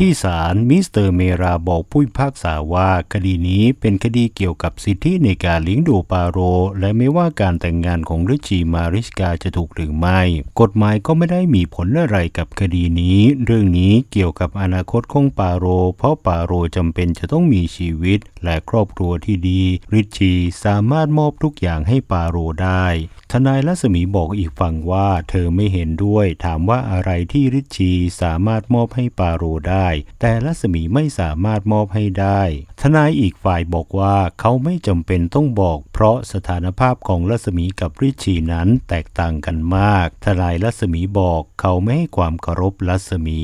ที่ศาลมิสเตอร์เมราบอกผู้พิพากษาว่าคดีนี้เป็นคดีเกี่ยวกับสิทธิในการเลี้ยงดูปาโร และไม่ว่าการแต่งงานของริชีมาริสกาจะถูกหรือไม่ กฎหมายก็ไม่ได้มีผลอะไรกับคดีนี้ เรื่องนี้เกี่ยวกับอนาคตของปาโร เพราะปาโรจำเป็นจะต้องมีชีวิต และครอบครัวที่ดี ริชีสามารถมอบทุกอย่างให้ปาโรได้ ทนายรัศมีบอกอีกฝั่งว่าเธอไม่เห็นด้วย ถามว่าอะไรที่ริชีสามารถมอบให้ปาโรได้แต่รัศมีไม่สามารถมอบให้ได้ ทนายอีกฝ่ายบอกว่าเขาไม่จำเป็นต้องบอก เพราะสถานภาพของรัศมีกับริชีนั้นแตกต่างกันมาก ทนายรัศมีบอกเขาไม่ให้ความเคารพรัศมี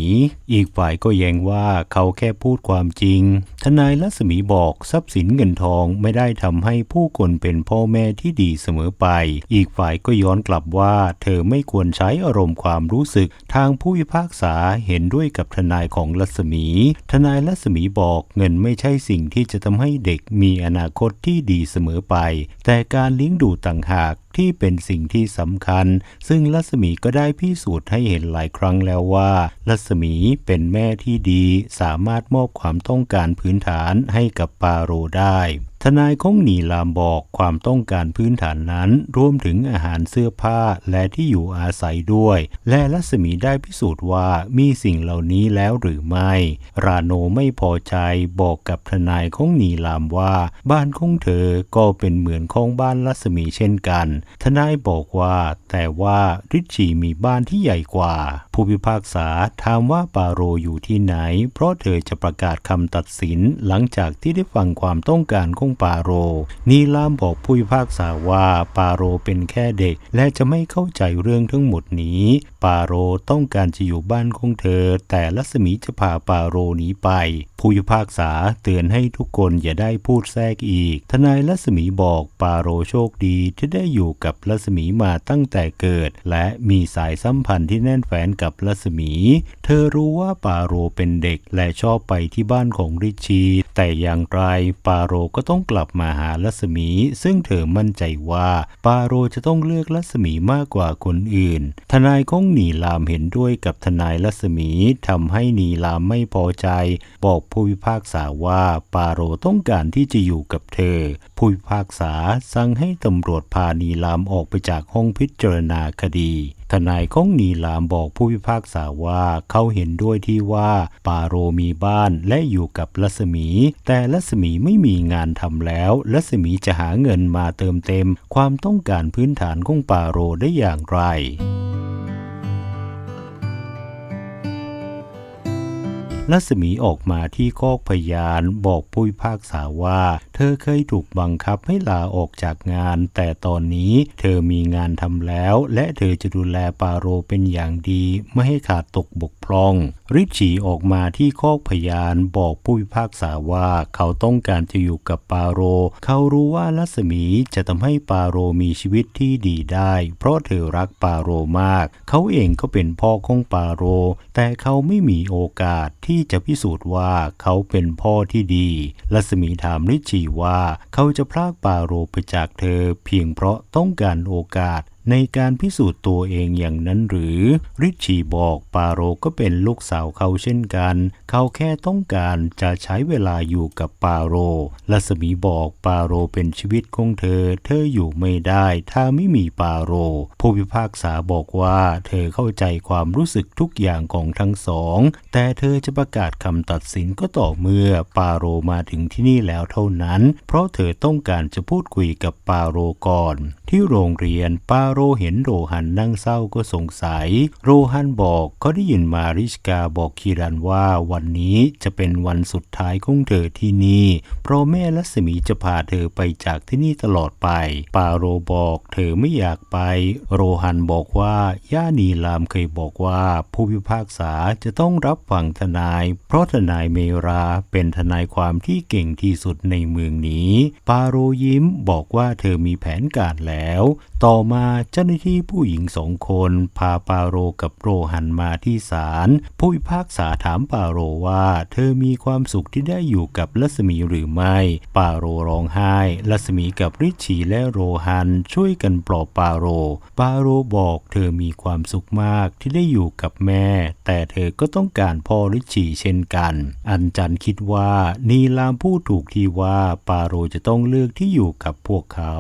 อีกฝ่ายก็แย้งว่าเขาแค่พูดความจริง ทนายรัศมีบอกทรัพย์สินเงินทองไม่ได้ทำให้ผู้คนเป็นพ่อแม่ที่ดีเสมอไป อีกฝ่ายก็ย้อนกลับว่าเธอไม่ควรใช้อารมณ์ความรู้สึก ทางผู้พิพากษาเห็นด้วยกับทนายของรัศมี ทนายรัศมีบอกเงินไม่ใช่สิ่งที่จะทำให้เด็กมีอนาคตที่ดีเสมอไป แต่การเลี้ยงดูต่างหากที่เป็นสิ่งที่สำคัญ ซึ่งรัศมีก็ได้พิสูจน์ให้เห็นหลายครั้งแล้วว่า รัศมีเป็นแม่ที่ดี สามารถมอบความต้องการพื้นฐานให้กับปาโรได้ ทนายของนีลามบอกความต้องการพื้นฐานนั้น รวมถึงอาหารเสื้อผ้าและที่อยู่อาศัยด้วย และรัศมีได้พิสูจน์ว่ามีสิ่งเหล่านี้แล้วหรือไม่ ราโนไม่พอใจบอกกับทนายของนีลามว่า บ้านของเธอก็เป็นเหมือนของบ้านรัศมีเช่นกัน ทนายบอกว่า แต่ว่าริชีมีบ้านที่ใหญ่กว่าผู้พิพากษาถามว่าปาโรอยู่ที่ไหน เพราะเธอจะประกาศคำตัดสินหลังจากที่ได้ฟังความต้องการของปาโร นีลามบอกผู้พิพากษาว่าปาโรเป็นแค่เด็ก และจะไม่เข้าใจเรื่องทั้งหมดนี้ ปาโรต้องการจะอยู่บ้านของเธอ แต่รัศมีจะพาปาโรหนีไป ผู้พิพากษาเตือนให้ทุกคนอย่าได้พูดแทรกอีก ทนายรัศมีบอกปาโรโชคดีที่ได้อยู่กับรัศมีมาตั้งแต่เกิด และมีสายสัมพันธ์ที่แน่นแฟ้นกับรัศมี เธอรู้ว่าปาโรเป็นเด็กและชอบไปที่บ้านของริชชีแต่อย่างไรปาโรก็ต้องกลับมาหารัศมี ซึ่งเธอมั่นใจว่าปาโรจะต้องเลือกรัศมีมากกว่าคนอื่น ทนายของนีลามเห็นด้วยกับทนายรัศมีทำให้นีลามไม่พอใจ บอกผู้พิพากษาว่าปาโรต้องการที่จะอยู่กับเธอ ผู้พิพากษาสั่งให้ตำรวจพานีลามออกไปจากห้องพิจารณาคดี ทนายของนีลามบอกผู้พิพากษาว่าเขาเห็นด้วยที่ว่าปาโรมีบ้านและอยู่กับลัศมี แต่ลัศมีไม่มีงานทำแล้วลัศมีจะหาเงินมาเติมเต็ม ความต้องการพื้นฐานของปาโรได้อย่างไร รัศมีออกมาที่คอกพยานบอกผู้พิพากษาว่า เธอเคยถูกบังคับให้ลาออกจากงาน แต่ตอนนี้เธอมีงานทำแล้ว และเธอจะดูแลปาโรเป็นอย่างดี ไม่ให้ขาดตกบกพร่องริชชีออกมาที่คอกพยานบอกผู้พิพากษาว่าเขาต้องการจะอยู่กับปาโร เขารู้ว่ารัศมีจะทำให้ปาโรมีชีวิตที่ดีได้ เพราะเธอรักปาโรมาก เขาเองก็เป็นพ่อของปาโร แต่เขาไม่มีโอกาสที่ที่จะพิสูจน์ว่าเขาเป็นพ่อที่ดี ลัศมีถามริชีว่าเขาจะพรากปาโรไปจากเธอเพียงเพราะต้องการโอกาส ในการพิสูจน์ตัวเองอย่างนั้นหรือ ริชชีบอกปาโรก็เป็นลูกสาวเขาเช่นกัน เขาแค่ต้องการจะใช้เวลาอยู่กับปาโรรัศมีบอกปาโรเป็นชีวิตของเธอ เธออยู่ไม่ได้ถ้าไม่มีปาโร ผู้พิพากษาบอกว่าเธอเข้าใจความรู้สึกทุกอย่างของทั้งสอง แต่เธอจะประกาศคำตัดสินก็ต่อเมื่อปาโรมาถึงที่นี่แล้วเท่านั้น เพราะเธอต้องการจะพูดคุยกับปาโรก่อน ที่โรงเรียนปาโรเห็นโรฮันนั่งเศร้าก็สงสัย โรฮันบอกเขาได้ยินมาริชกาบอกคีรันว่าวันนี้จะเป็นวันสุดท้ายของเธอที่นี่ เพราะแม่รัศมีจะพาเธอไปจากที่นี่ตลอดไป ปาโรบอกเธอไม่อยากไป โรฮันบอกว่าย่านีลามเคยบอกว่าผู้พิพากษาจะต้องรับฟังทนาย เพราะทนายเมราเป็นทนายความที่เก่งที่สุดในเมืองนี้ ปาโรยิ้มบอกว่าเธอมีแผนการแล้ว ต่อมาเจ้าหน้าที่ผู้หญิงสองคนพาปาโรกับโรหันมาที่ศาลผู้พิพากษาถามปาโรว่าเธอมีความสุขที่ได้อยู่กับลัสมีหรือไม่ ปาโรร้องไห้ลัสมีกับริชีและโรหันช่วยกันปลอบปาโร ปาโรบอกเธอมีความสุขมากที่ได้อยู่กับแม่ แต่เธอก็ต้องการพ่อริชชีเช่นกัน อันจันคิดว่านีลามพูดถูกที่ว่าปาโรจะต้องเลือกที่อยู่กับพวกเขา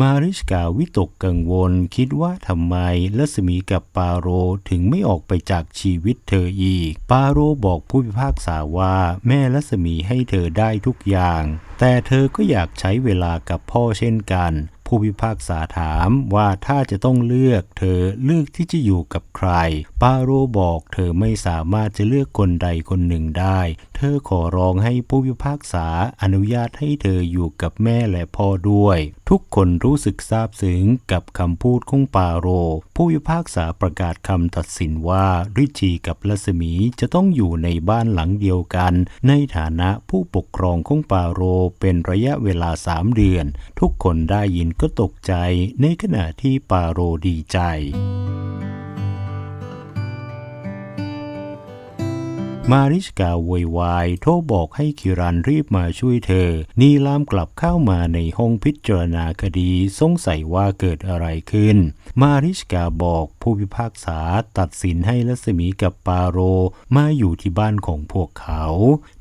มาริชกาวิตกกังวลคิดว่าทำไมลัสมีกับปาโรถึงไม่ออกไปจากชีวิตเธออีก ปาโรบอกผู้พิพากษาว่าแม่ลัสมีให้เธอได้ทุกอย่าง แต่เธอก็อยากใช้เวลากับพ่อเช่นกัน ผู้พิพากษาถามว่าถ้าจะต้องเลือกเธอเลือกที่จะอยู่กับใคร ปาโรบอกเธอไม่สามารถจะเลือกคนใดคนหนึ่งได้ เธอขอร้องให้ผู้พิพากษาอนุญาตให้เธออยู่กับแม่และพ่อด้วย ทุกคนรู้สึกซาบซึ้งกับคำพูดของปาโร ผู้พิพากษาประกาศคำตัดสินว่าริชีกับลัสมีจะต้องอยู่ในบ้านหลังเดียวกัน ในฐานะผู้ปกครองของปาโรเป็นระยะเวลาสามเดือน ทุกคนได้ยินก็ตกใจในขณะที่ปาโรดีใจ มาริชกาโวยวายโทรบอกให้คิรันรีบมาช่วยเธอ นีลามกลับเข้ามาในห้องพิจารณาคดีสงสัยว่าเกิดอะไรขึ้น มาริชกาบอกผู้พิพากษาตัดสินให้รัศมีกับปาโรมาอยู่ที่บ้านของพวกเขา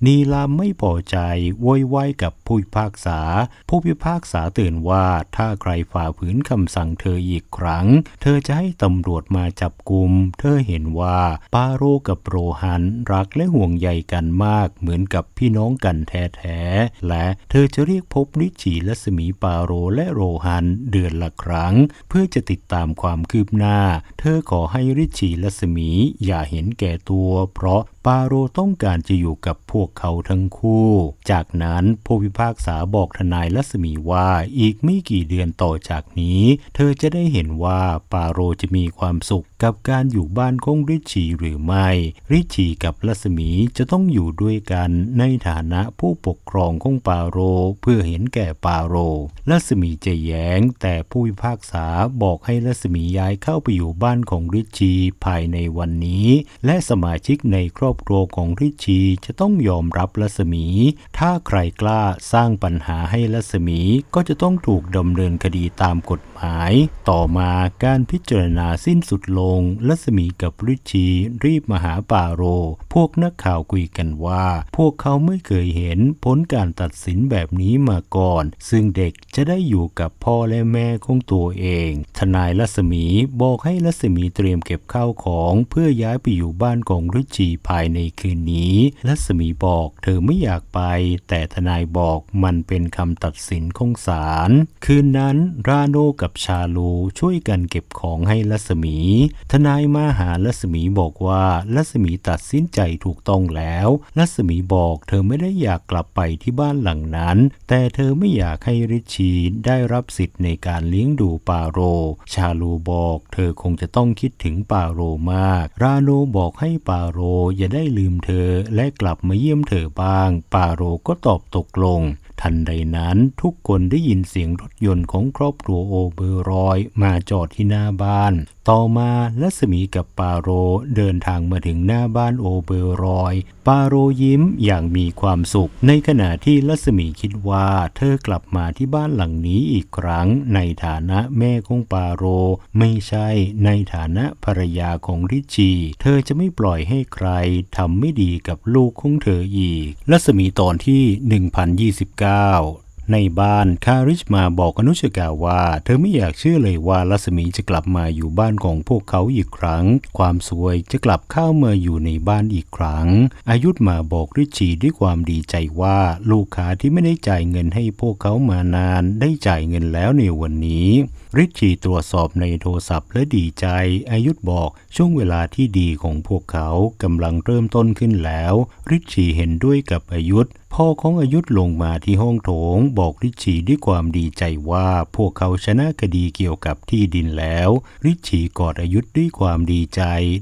นีลามไม่พอใจโวยวายกับผู้พิพากษา ผู้พิพากษาเตือนว่าถ้าใครฝ่าฝืนคำสั่งเธออีกครั้ง เธอจะให้ตำรวจมาจับกุมเธอเห็นว่าปาโรกับโรหันรักและห่วงใยกันมากเหมือนกับพี่น้องกันแท้ๆ และเธอจะเรียกพบริชีและสมีปาโรและโรฮันเดือนละครั้ง เพื่อจะติดตามความคืบหน้า เธอขอให้ริชีและสมีอย่าเห็นแก่ตัว เพราะ ปาโรต้องการจะอยู่กับพวกเขาทั้งคู่ จากนั้นผู้พิพากษาบอกทนายลัศมีว่าอีกไม่กี่เดือนต่อจากนี้ เธอจะได้เห็นว่าปาโรจะมีความสุขกับการอยู่บ้านของริชีหรือไม่ ริชีกับลัศมีจะต้องอยู่ด้วยกันในฐานะผู้ปกครองของปาโรเพื่อเห็นแก่ปาโรลัศมีจะแย้ง แต่ผู้พิพากษาบอกให้ลัศมีย้ายเข้าไปอยู่บ้านของริชีภายในวันนี้ และสมาชิกในครอบครัวของริชีจะต้องยอมรับลัศมี ถ้าใครกล้าสร้างปัญหาให้ลัศมีก็จะต้องถูกดำเนินคดีตามกฎ หาย ต่อมาการพิจารณาสิ้นสุดลงลัศมีกับริชีรีบมาหาปาโร พวกนักข่าวคุยกันว่า พวกเขาไม่เคยเห็นผลการตัดสินแบบนี้มาก่อน ซึ่งเด็กจะได้อยู่กับพ่อและแม่ของตัวเอง ทนายลัศมีบอกให้ลัศมีเตรียมเก็บข้าวของเพื่อย้ายไปอยู่บ้านของริชีภายในคืนนี้ลัศมีบอกเธอไม่อยากไป แต่ทนายบอกมันเป็นคำตัดสินของศาลคืนนั้นราโนกับชาลูช่วยกันเก็บของให้ลัศมี ทนายมาหาลัศมีบอกว่าลัศมีตัดสินใจถูกต้องแล้วลัศมีบอกเธอไม่ได้อยากกลับไปที่บ้านหลังนั้น แต่เธอไม่อยากให้ริชีได้รับสิทธิ์ในการเลี้ยงดูปาโร ชาลูบอก เธอคงจะต้องคิดถึงปาโรมาก ราโนบอกให้ปาโรอย่าได้ลืมเธอและกลับมาเยี่ยมเธอบ้าง ปาโรก็ตอบตกลงทันใดนั้นทุกคนได้ยินเสียงรถยนต์ของครอบครัวโอเบอร์รอยมาจอดที่หน้าบ้าน ต่อมาลัศมีกับปาโรเดินทางมาถึงหน้าบ้านโอเบอร์รอย ปาโรยิ้มอย่างมีความสุข ในขณะที่ลัศมีคิดว่าเธอกลับมาที่บ้านหลังนี้อีกครั้ง ในฐานะแม่ของปาโร ไม่ใช่ในฐานะภรรยาของริชีเธอจะไม่ปล่อยให้ใครทำไม่ดีกับลูกของเธออีกลัศมีตอนที่ 1029ในบ้านคาริชมาบอกอนุชกาว่า เธอไม่อยากเชื่อเลยว่าลัศมีจะกลับมาอยู่บ้านของพวกเขาอีกครั้ง ความสวยจะกลับเข้ามาอยู่ในบ้านอีกครั้ง อายุธมาบอกริชีด้วยความดีใจว่าลูกค้าที่ไม่ได้จ่ายเงินให้พวกเขามานาน ได้จ่ายเงินแล้วในวันนี้ ริชีตรวจสอบในโทรศัพท์และดีใจ อายุธบอกช่วงเวลาที่ดีของพวกเขากำลังเริ่มต้นขึ้นแล้ว ริชีเห็นด้วยกับอายุธพ่อของอายุธลงมาที่ห้องโถง บอกริชีด้วยความดีใจว่าพวกเขาชนะคดีเกี่ยวกับที่ดินแล้ว ริชีกอดอายุธด้วยความดีใจ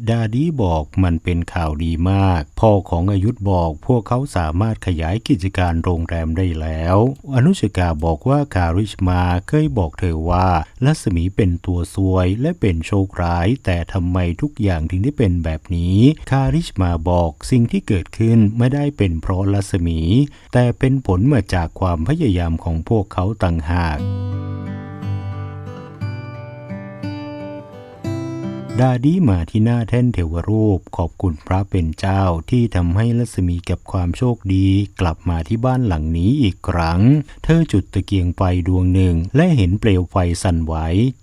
ดาดีบอกมันเป็นข่าวดีมาก พ่อของอายุธบอกพวกเขาสามารถขยายกิจการโรงแรมได้แล้ว อนุชกาบอกว่าคาริชมาเคยบอกเธอว่าลัศมีเป็นตัวซวยและเป็นโชคร้าย แต่ทำไมทุกอย่างถึงได้เป็นแบบนี้ คาริชมาบอกสิ่งที่เกิดขึ้นไม่ได้เป็นเพราะลัศมี แต่เป็นผลมาจากความพยายามของพวกเขาต่างหาก ดาดีมาที่หน้าแท่นเทวรูปขอบคุณพระเป็นเจ้าที่ทำให้รัศมีกับความโชคดี กลับมาที่บ้านหลังนี้อีกครั้ง เธอจุดตะเกียงไฟดวงหนึ่ง และเห็นเปลวไฟสั่นไหว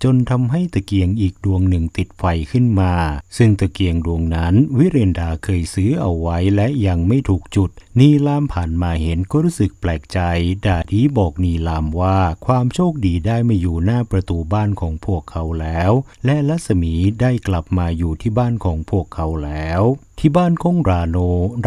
จนทำให้ตะเกียงอีกดวงหนึ่งติดไฟขึ้นมา ซึ่งตะเกียงดวงนั้นวิเรนดาเคยซื้อเอาไว้และยังไม่ถูกจุด นีลามผ่านมาเห็นก็รู้สึกแปลกใจ ดาดีบอกนีลามว่าความโชคดีได้มาอยู่หน้าประตูบ้านของพวกเขาแล้ว และรัศมีได้กลับมาอยู่ที่บ้านของพวกเขาแล้ว ที่บ้านของราโน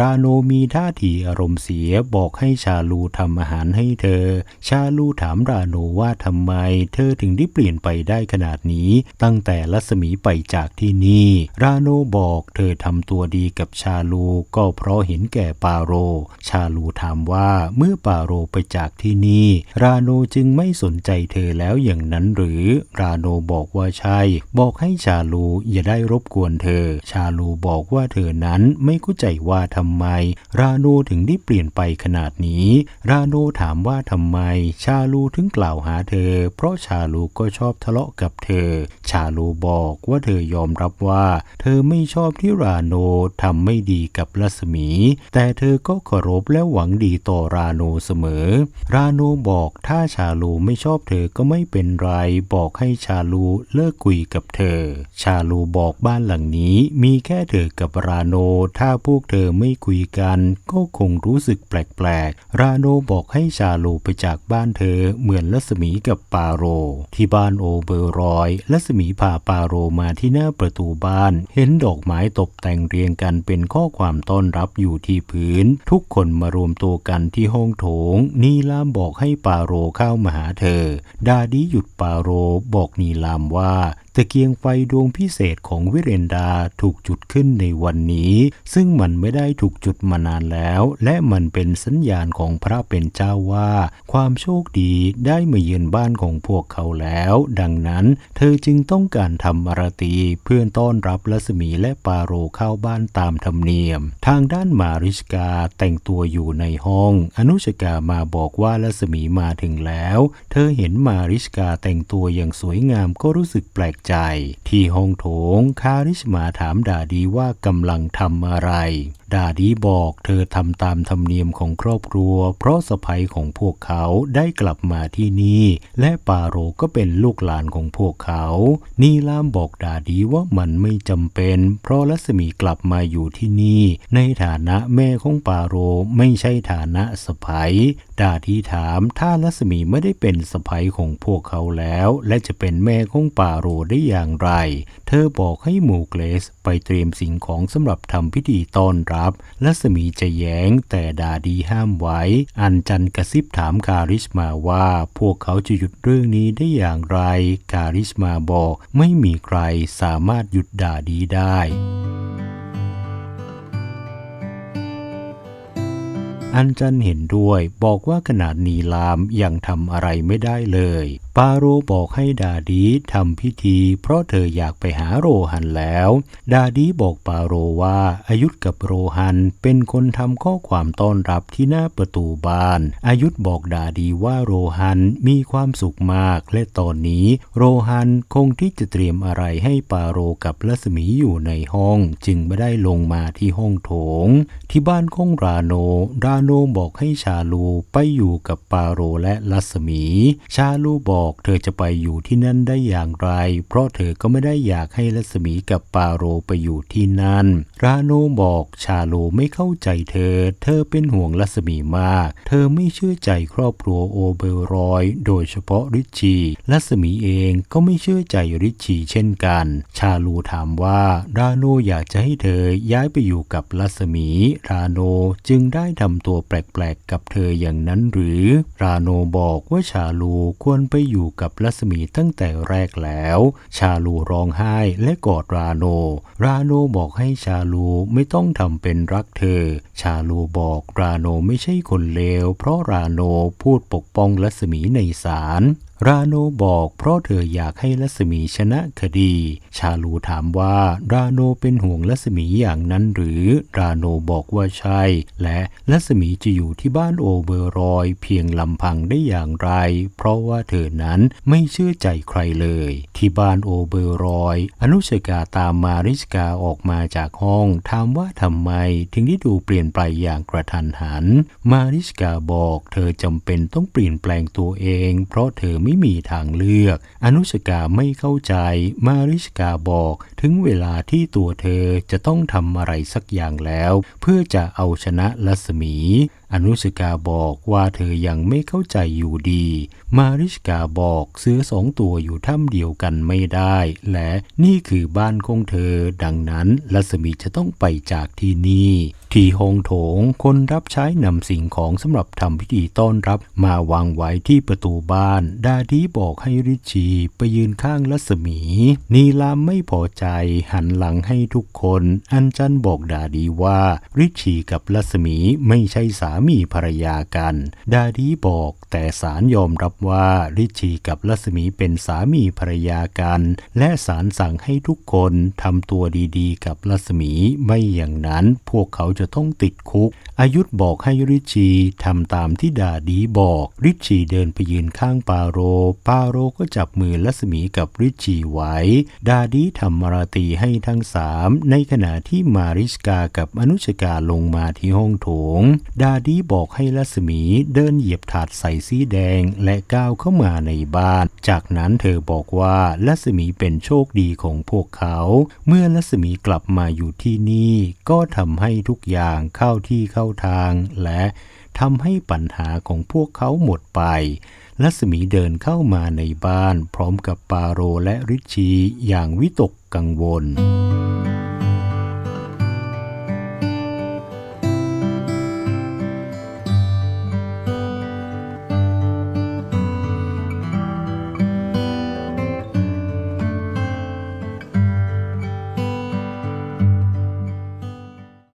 ราโนมีท่าทีอารมณ์เสียบอกให้ชาลูทำอาหารให้เธอ ชาลูถามราโนว่าทำไม เธอถึงได้เปลี่ยนไปได้ขนาดนี้ ตั้งแต่รัศมีไปจากที่นี่ ราโนบอกเธอทำตัวดีกับชาลูก็เพราะเห็นแก่ปาโร ชาลูถามว่าเมื่อปาโรไปจากที่นี่ ราโนจึงไม่สนใจเธอแล้วอย่างนั้นหรือ ราโนบอกว่าใช่ บอกให้ชาลูอย่าได้รบกวนเธอ ชาลูบอกว่าเธอนั้นไม่เข้าใจว่าทำไม ราโนถึงได้เปลี่ยนไปขนาดนี้ ราโนถามว่าทำไม ชาลูถึงกล่าวหาเธอ เพราะชาลูก็ชอบทะเลาะกับเธอ ชาลูบอกว่าเธอยอมรับว่า เธอไม่ชอบที่ราโนทำไม่ดีกับรัศมี แต่เธอก็เคารพและหวังดีต่อราโนเสมอ ราโนบอกถ้าชาลูไม่ชอบเธอก็ไม่เป็นไร บอกให้ชาลูเลิกคุยกับเธอ ชาลูบอกบ้านหลังนี้มีแค่เธอกับราโนน ถ้าพวกเธอไม่คุยกัน ก็คงรู้สึกแปลกๆ ราโนบอกให้ชาโลไปจากบ้านเธอเหมือนรัศมีกับปาโร ที่บ้านโอเบอร์รอยรัศมีพาปาโรมาที่หน้าประตูบ้าน เห็นดอกไม้ตกแต่งเรียงกันเป็นข้อความต้อนรับอยู่ที่พื้น ทุกคนมารวมตัวกันที่ห้องโถง นีลามบอกให้ปาโรเข้ามาหาเธอ ดาดีหยุดปาโรบอกนีลามว่าตะเกียงไฟดวงพิเศษของวิเรนดาถูกจุดขึ้นในวันนี้ซึ่งมันไม่ได้ถูกจุดมานานแล้ว และมันเป็นสัญญาณของพระเป็นเจ้าว่า ความโชคดีได้มาเยือนบ้านของพวกเขาแล้ว ดังนั้น เธอจึงต้องการทำอารตีเพื่อต้อนรับรัศมีและปาโรเข้าบ้านตามธรรมเนียม ทางด้านมาริชกาแต่งตัวอยู่ในห้อง อนุชกามาบอกว่ารัศมีมาถึงแล้ว เธอเห็นมาริชกาแต่งตัวอย่างสวยงามก็รู้สึกแปลกใจ ที่ห้องโถงคาริชมาถามดาดีว่ากำลังทำอะไร ดาดีบอกเธอทำตามธรรมเนียมของครอบครัว เพราะสะพยของพวกเขาได้กลับมาที่นี่ และปาโรก็เป็นลูกหลานของพวกเขา นีลามบอกดาดีว่ามันไม่จำเป็น เพราะรัศมีกลับมาอยู่ที่นี่ ในฐานะแม่ของปาโรไม่ใช่ฐานะสะพยดาดีถามถ้ารัศมีไม่ได้เป็นสะพยของพวกเขาแล้ว และจะเป็นแม่ของปาโรได้อย่างไร เธอบอกให้หมูเกลสไปเตรียมสิ่งของสำหรับทำพิธีต้อนรับรัศมีจะแย้งแต่ดาดีห้ามไว้ อันจันกระซิบถามคาริชมาว่า พวกเขาจะหยุดเรื่องนี้ได้อย่างไร คาริชมาบอกไม่มีใครสามารถหยุดดาดีได้ อันจันเห็นด้วยบอกว่าขนาดนีลามยังทำอะไรไม่ได้เลย ปาโรบอกให้ดาดีทำพิธี เพราะเธออยากไปหาโรหันแล้ว ดาดีบอกปาโรว่าอายุธกับโรหันเป็นคนทำข้อความต้อนรับที่หน้าประตูบ้าน อายุธบอกดาดีว่าโรหันมีความสุขมาก และตอนนี้ โรหันคงที่จะเตรียมอะไรให้ปาโรกับรัศมีอยู่ในห้อง จึงไม่ได้ลงมาที่ห้องโถง ที่บ้านของราโนราโนบอกให้ชาลูไปอยู่กับปาโรและรัศมี ชาลูบอกเธอจะไปอยู่ที่นั่นได้อย่างไร เพราะเธอก็ไม่ได้อยากให้รัศมีกับปาโรไปอยู่ที่นั่น ราโนบอกชาลูไม่เข้าใจเธอ เธอเป็นห่วงรัศมีมาก เธอไม่เชื่อใจครอบครัวโอเบรอย โดยเฉพาะริชชีรัศมีเองก็ไม่เชื่อใจริชีเช่นกัน ชาลูถามว่าราโนอยากจะให้เธอย้ายไปอยู่กับรัศมี ราโนจึงได้ทำตัวแปลกๆกับเธออย่างนั้นหรือ ราโนบอกว่าชาลูควรไปอยู่กับรัศมีตั้งแต่แรกแล้ว ชาลูร้องไห้และกอดราโน ราโนบอกให้ชาลูไม่ต้องทำเป็นรักเธอ ชาลูบอกราโนไม่ใช่คนเลว เพราะราโนพูดปกป้องรัศมีในศาล ราโนบอกเพราะเธออยากให้รัศมีชนะคดี ชาลูถามว่าราโนเป็นห่วงรัศมีอย่างนั้นหรือ ราโนบอกว่าใช่ และรัศมีจะอยู่ที่บ้านโอเบอร์รอยเพียงลำพังได้อย่างไร เพราะว่าเธอนั้นไม่เชื่อใจใครเลย ที่บ้านโอเบอร์รอย อนุชกาตามมาริสกาออกมาจากห้องถามว่าทำไมถึงได้ดูเปลี่ยนไปอย่างกระทันหัน มาริสกาบอก เธอจำเป็นต้องเปลี่ยนแปลงตัวเอง เพราะเธอไม่ไม่มีทางเลือก อนุสกาไม่เข้าใจ มาริสกาบอกถึงเวลาที่ตัวเธอจะต้องทำอะไรสักอย่างแล้ว เพื่อจะเอาชนะลัศมี อนุสกาบอกว่าเธอยังไม่เข้าใจอยู่ดี มาริสกาบอกเสือสองตัวอยู่ถ้ำเดียวกันไม่ได้ และนี่คือบ้านของเธอ ดังนั้นรัศมีจะต้องไปจากที่นี่ ที่ห้องโถงคนรับใช้นำสิ่งของสำหรับทำพิธีต้อนรับมาวางไว้ที่ประตูบ้าน ดาดีบอกให้ริชีไปยืนข้างรัศมี นีลามไม่พอใจหันหลังให้ทุกคน อันจันบอกดาดีว่าริชีกับรัศมีไม่ใช่สามีภรรยากัน ดาดีบอกแต่สารยอมรับว่าริชีกับลัศมีเป็นสามีภรรยากัน และสารสั่งให้ทุกคนทำตัวดีๆ กับลัศมีไม่อย่างนั้นพวกเขาจะต้องติดคุกอายุธบอกให้ริชีทำตามที่ดาดีบอกริชีเดินไปยืนข้างปาโร ปาโรก็จับมือรัศมีกับริชีไว้ ดาดีทำมาราตีให้ทั้งสามในขณะที่มาริสกากับอนุชกาลงมาที่ห้องโถง ดาดีบอกให้รัศมีเดินเหยียบถาดใส่สีแดงและก้าวเข้ามาในบ้าน จากนั้นเธอบอกว่ารัศมีเป็นโชคดีของพวกเขา เมื่อรัศมีกลับมาอยู่ที่นี่ ก็ทำให้ทุกอย่างเข้าที่เข้าทางและทำให้ปัญหาของพวกเขาหมดไป ลัศมีเดินเข้ามาในบ้านพร้อมกับปาโรและริชชีอย่างวิตกกังวล